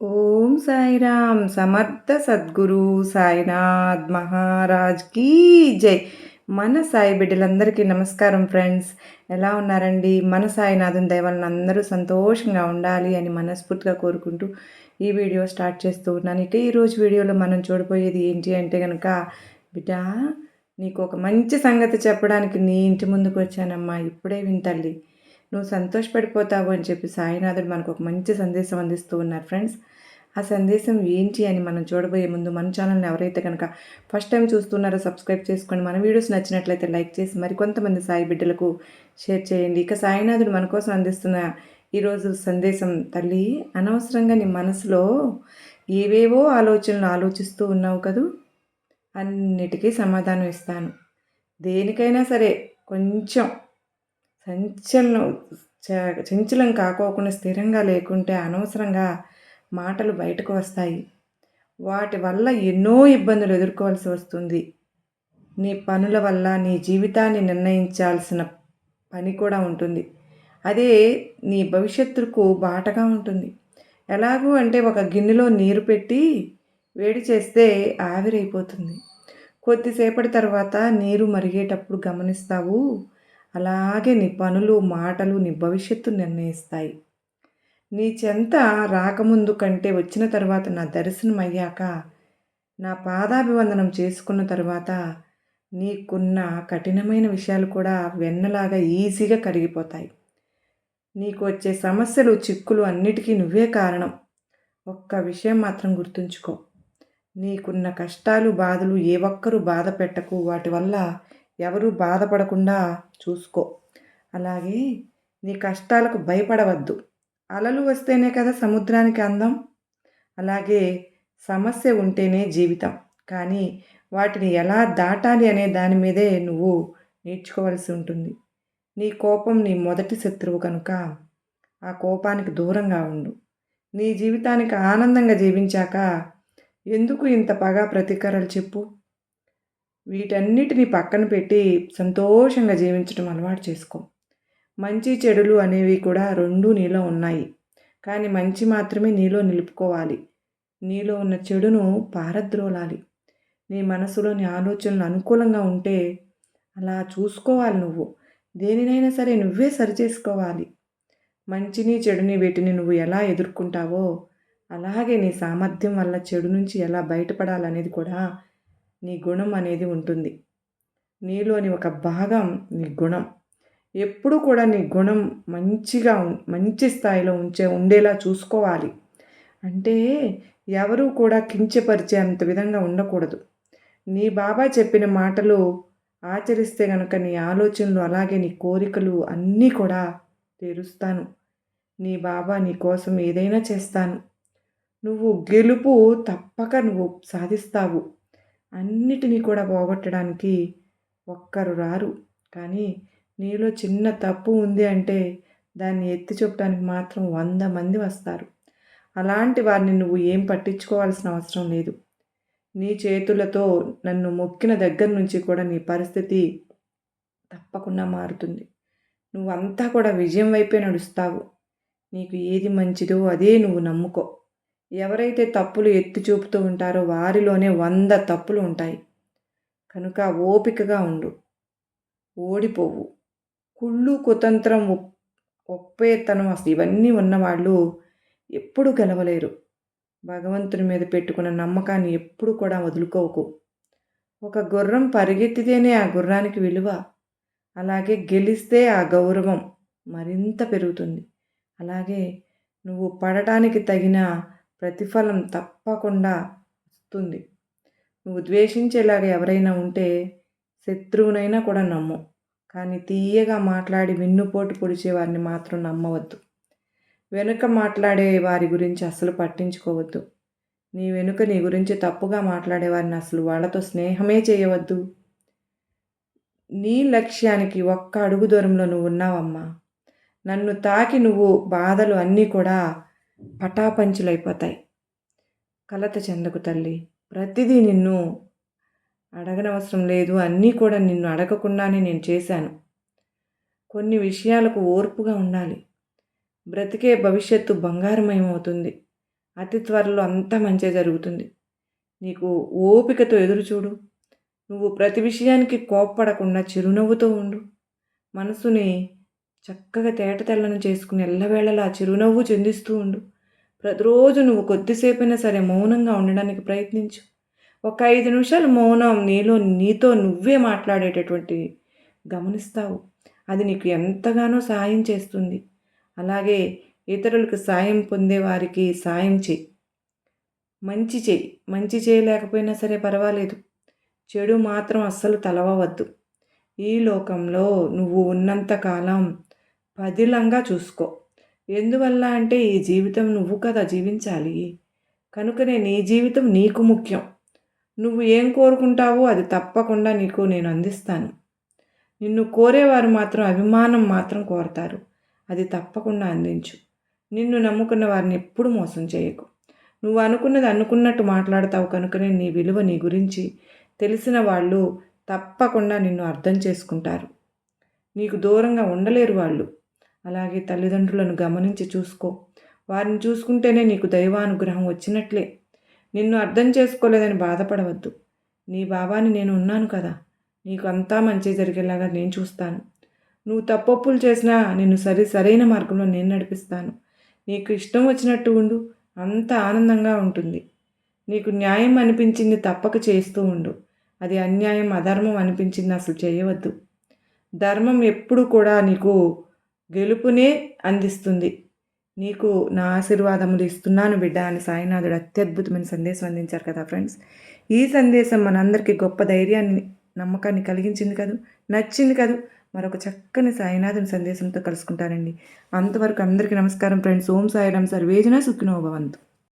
ఓం సాయిరామ్ సమర్థ సద్గురు సాయినాథ్ మహారాజ్ కీ జై. మన సాయి బిడ్డలందరికీ నమస్కారం ఫ్రెండ్స్. ఎలా ఉన్నారండి? మన సాయినాథుని దయవలన అందరూ సంతోషంగా ఉండాలి అని మనస్ఫూర్తిగా కోరుకుంటూ ఈ వీడియో స్టార్ట్ చేస్తూ ఉన్నాను. ఇక ఈరోజు వీడియోలో మనం చూడబోయేది ఏంటి అంటే కనుక బిడ్డ నీకు ఒక మంచి సంగతి చెప్పడానికి నీ ఇంటి ముందుకు వచ్చానమ్మా. ఇప్పుడే వింతల్లి నువ్వు సంతోషపడిపోతావు అని చెప్పి సాయినాథుడు మనకు ఒక మంచి సందేశం అందిస్తూ ఉన్నారు ఫ్రెండ్స్. ఆ సందేశం ఏంటి అని మనం చూడబోయే ముందు మన ఛానల్ని ఎవరైతే కనుక ఫస్ట్ టైం చూస్తున్నారో సబ్స్క్రైబ్ చేసుకోండి మన వీడియోస్ నచ్చినట్లయితే లైక్ చేసి మరికొంతమంది సాయి బిడ్డలకు షేర్ చేయండి. ఇక సాయినాథుడు మన కోసం అందిస్తున్న ఈరోజు సందేశం తల్లి అనవసరంగా నీ మనసులో ఏవేవో ఆలోచనలు ఆలోచిస్తూ ఉన్నావు కదూ? అన్నిటికీ సమాధానం ఇస్తాను. దేనికైనా సరే కొంచెం సంచలనం చంచలం కాకోకుండా స్థిరంగా లేకుంటే అనవసరంగా మాటలు బయటకు వస్తాయి. వాటి వల్ల ఎన్నో ఇబ్బందులు ఎదుర్కోవాల్సి వస్తుంది. నీ పనుల వల్ల నీ జీవితాన్ని నిర్ణయించాల్సిన పని కూడా ఉంటుంది. అదే నీ భవిష్యత్తుకు బాటగా ఉంటుంది. ఎలాగూ అంటే ఒక గిన్నెలో నీరు పెట్టి వేడి చేస్తే ఆవిరైపోతుంది. కొద్దిసేపటి తర్వాత నీరు మరిగేటప్పుడు గమనిస్తావు. అలాగే నీ పనులు మాటలు నీ భవిష్యత్తు నిర్ణయిస్తాయి. నీ చెంత రాకముందు కంటే వచ్చిన తర్వాత నా దర్శనం అయ్యాక నా పాదాభివందనం చేసుకున్న తర్వాత నీకున్న కఠినమైన విషయాలు కూడా వెన్నలాగా ఈజీగా కరిగిపోతాయి. నీకు వచ్చే సమస్యలు చిక్కులు అన్నిటికీ నువ్వే కారణం. ఒక్క విషయం మాత్రం గుర్తుంచుకో. నీకున్న కష్టాలు బాధలు ఏ ఒక్కరూ బాధ పెట్టకు. వాటి వల్ల ఎవరూ బాధపడకుండా చూసుకో. అలాగే నీ కష్టాలకు భయపడవద్దు. అలలు వస్తేనే కదా సముద్రానికి అందం. అలాగే సమస్య ఉంటేనే జీవితం. కానీ వాటిని ఎలా దాటాలి అనే దాని మీదే నువ్వు నేర్చుకోవాల్సి ఉంటుంది. నీ కోపం నీ మొదటి శత్రువు కనుక ఆ కోపానికి దూరంగా ఉండు. నీ జీవితానికి ఆనందంగా జీవించాక ఎందుకు ఇంత పగా ప్రతీకారాలు చెప్పు? వీటన్నిటిని పక్కన పెట్టి సంతోషంగా జీవించడం అలవాటు చేసుకో. మంచి చెడులు అనేవి కూడా రెండూ నీలో ఉన్నాయి. కానీ మంచి మాత్రమే నీలో నిలుపుకోవాలి. నీలో ఉన్న చెడును పారద్రోలాలి. నీ మనసులోని ఆలోచనలు అనుకూలంగా ఉంటే అలా చూసుకోవాలి నువ్వు. దేనినైనా సరే నువ్వే సరిచేసుకోవాలి. మంచిని చెడుని వీటిని నువ్వు ఎలా ఎదుర్కొంటావో అలాగే నీ సామర్థ్యం వల్ల చెడు నుంచి ఎలా బయటపడాలనేది కూడా నీ గుణం అనేది ఉంటుంది. నీలోని ఒక భాగం నీ గుణం. ఎప్పుడు కూడా నీ గుణం మంచిగా మంచి స్థాయిలో ఉంచే ఉండేలా చూసుకోవాలి. అంటే ఎవరూ కూడా కించపరిచే అంత విధంగా ఉండకూడదు. నీ బాబా చెప్పిన మాటలు ఆచరిస్తే గనక నీ ఆలోచనలు అలాగే నీ కోరికలు అన్నీ కూడా తీరుస్తాను. నీ బాబా నీ కోసం ఏదైనా చేస్తాను. నువ్వు గెలుపు తప్పక నువ్వు సాధిస్తావు. అన్నిటినీ కూడా పోగొట్టడానికి ఒక్కరు రారు. కానీ నీలో చిన్న తప్పు ఉంది అంటే దాన్ని ఎత్తి చూపడానికి మాత్రం వంద మంది వస్తారు. అలాంటి వారిని నువ్వు ఏం పట్టించుకోవాల్సిన అవసరం లేదు. నీ చేతులతో నన్ను మొక్కిన దగ్గర నుంచి కూడా నీ పరిస్థితి తప్పకుండా మారుతుంది. నువ్వంతా కూడా విజయం వైపే నడుస్తావు. నీకు ఏది మంచిదో అదే నువ్వు నమ్ముకో. ఎవరైతే తప్పులు ఎత్తి చూపుతూ ఉంటారో వారిలోనే వంద తప్పులు ఉంటాయి. కనుక ఓపికగా ఉండు. ఓడిపోవు. కుళ్ళు కుతంత్రం ఒప్పేతనం అసలు ఇవన్నీ ఉన్నవాళ్ళు ఎప్పుడు గెలవలేరు. భగవంతుని మీద పెట్టుకున్న నమ్మకాన్ని ఎప్పుడు కూడా వదులుకోకు. ఒక గుర్రం పరిగెత్తితేనే ఆ గుర్రానికి విలువ. అలాగే గెలిస్తే ఆ గౌరవం మరింత పెరుగుతుంది. అలాగే నువ్వు పడటానికి తగిన ప్రతిఫలం తప్పకుండా వస్తుంది. నువ్వు ద్వేషించేలాగా ఎవరైనా ఉంటే శత్రువునైనా కూడా నమ్ము. కానీ తీయగా మాట్లాడి వెన్నుపోటు పొడిచే వారిని మాత్రం నమ్మవద్దు. వెనుక మాట్లాడే వారి గురించి అసలు పట్టించుకోవద్దు. నీ వెనుక నీ గురించి తప్పుగా మాట్లాడే వారిని అసలు వాళ్ళతో స్నేహమే చేయవద్దు. నీ లక్ష్యానికి ఒక్క అడుగు దూరంలో నువ్వు ఉన్నావమ్మా. నన్ను తాకి నువ్వు బాధలు అన్నీ కూడా పటాపంచులైపోతాయి. కలత చెందకు తల్లి. ప్రతిదీ నిన్ను అడగనవసరం లేదు. అన్నీ కూడా నిన్ను అడగకుండానే నేను చేశాను. కొన్ని విషయాలకు ఓర్పుగా ఉండాలి. బ్రతికే భవిష్యత్తు బంగారమయమవుతుంది. అతి త్వరలో అంతా మంచే జరుగుతుంది. నీకు ఓపికతో ఎదురు చూడు. నువ్వు ప్రతి విషయానికి కోప్పడకుండా చిరునవ్వుతో ఉండు. మనసుని చక్కగా తేట తెల్లను చేసుకుని ఎల్లవేళలా చిరునవ్వు చెందిస్తూ ఉండు. ప్రతిరోజు నువ్వు కొద్దిసేపైనా సరే మౌనంగా ఉండడానికి ప్రయత్నించు. ఒక ఐదు నిమిషాలు మౌనం నీలో నీతో నువ్వే మాట్లాడేటటువంటి గమనిస్తావు. అది నీకు ఎంతగానో సాయం చేస్తుంది. అలాగే ఇతరులకు సాయం పొందే వారికి సాయం చేయి. మంచి చేయి. మంచి చేయలేకపోయినా సరే పర్వాలేదు. చెడు మాత్రం అస్సలు తలవవద్దు. ఈ లోకంలో నువ్వు ఉన్నంతకాలం పదిలంగా చూసుకో. ఎందువల్ల అంటే ఈ జీవితం నువ్వు కదా జీవించాలి. కనుకనే నీ జీవితం నీకు ముఖ్యం. నువ్వు ఏం కోరుకుంటావో అది తప్పకుండా నీకు నేను అందిస్తాను. నిన్ను కోరేవారు మాత్రం అభిమానం మాత్రం కోరతారు. అది తప్పకుండా అందించు. నిన్ను నమ్ముకున్న వారిని ఎప్పుడు మోసం చేయకు. నువ్వు అనుకున్నది అనుకున్నట్టు మాట్లాడతావు కనుకనే నీ విలువ నీ గురించి తెలిసిన వాళ్ళు తప్పకుండా నిన్ను అర్థం చేసుకుంటారు. నీకు దూరంగా ఉండలేరు వాళ్ళు. అలాగే తల్లిదండ్రులను గమనించి చూసుకో. వారిని చూసుకుంటేనే నీకు దైవానుగ్రహం వచ్చినట్లే. నిన్ను అర్థం చేసుకోలేదని బాధపడవద్దు. నీ బాబాని నేను ఉన్నాను కదా. నీకు అంతా మంచి జరిగేలాగా నేను చూస్తాను. నువ్వు తప్పొప్పులు చేసినా నిన్ను సరి సరైన మార్గంలో నేను నడిపిస్తాను. నీకు ఇష్టం వచ్చినట్టు ఉండు. అంత ఆనందంగా ఉంటుంది. నీకు న్యాయం అనిపించింది తప్పక చేస్తూ ఉండు. అది అన్యాయం అధర్మం అనిపించింది అసలు చేయవద్దు. ధర్మం ఎప్పుడు కూడా నీకు గెలుపునే అందిస్తుంది. నీకు నా ఆశీర్వాదములు ఇస్తున్నాను బిడ్డ అని సాయినాథుడు అత్యద్భుతమైన సందేశం అందించారు కదా ఫ్రెండ్స్. ఈ సందేశం మనందరికీ గొప్ప ధైర్యాన్ని నమ్మకాన్ని కలిగించింది కదా? నచ్చింది కదా? మరొక చక్కని సాయినాథుని సందేశంతో కలుసుకుంటానండి. అంతవరకు అందరికీ నమస్కారం ఫ్రెండ్స్. ఓం సాయిరామ్ సర్వేజన సుఖినో భవంతు.